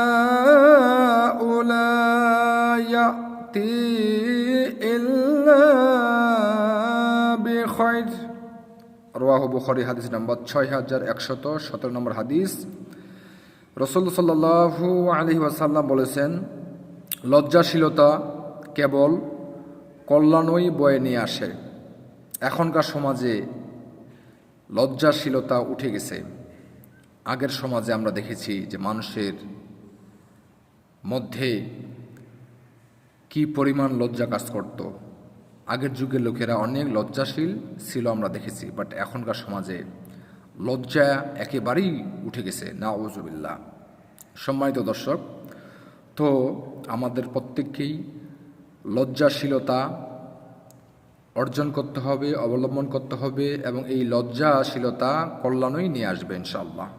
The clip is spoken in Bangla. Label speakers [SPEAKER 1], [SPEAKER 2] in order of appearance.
[SPEAKER 1] الحياء لا يأتي إلا بخير রোয়াহ বুখারি হাদিস নম্বর ছয় হাজার একশত সতেরো নম্বর হাদিস রসুল সাল্লাহু আলহি ওয়াসাল্লাম বলেছেন লজ্জাশীলতা কেবল কল্যাণই বয়ে নিয়ে আসে এখনকার সমাজে লজ্জাশীলতা উঠে গেছে আগের সমাজে আমরা দেখেছি যে মানুষের মধ্যে কি পরিমাণ লজ্জা কাজ করত। আগের যুগের লোকেরা অনেক লজ্জাশীল ছিল আমরা দেখেছি বাট এখনকার সমাজে লজ্জা একেবারেই উঠে গেছে না ওজুবিল্লা সম্মানিত দর্শক, তো আমাদের প্রত্যেককেই লজ্জাশীলতা অর্জন করতে হবে, অবলম্বন করতে হবে এবং এই লজ্জাশীলতা কল্যাণই নিয়ে আসবে ইনশাআল্লাহ।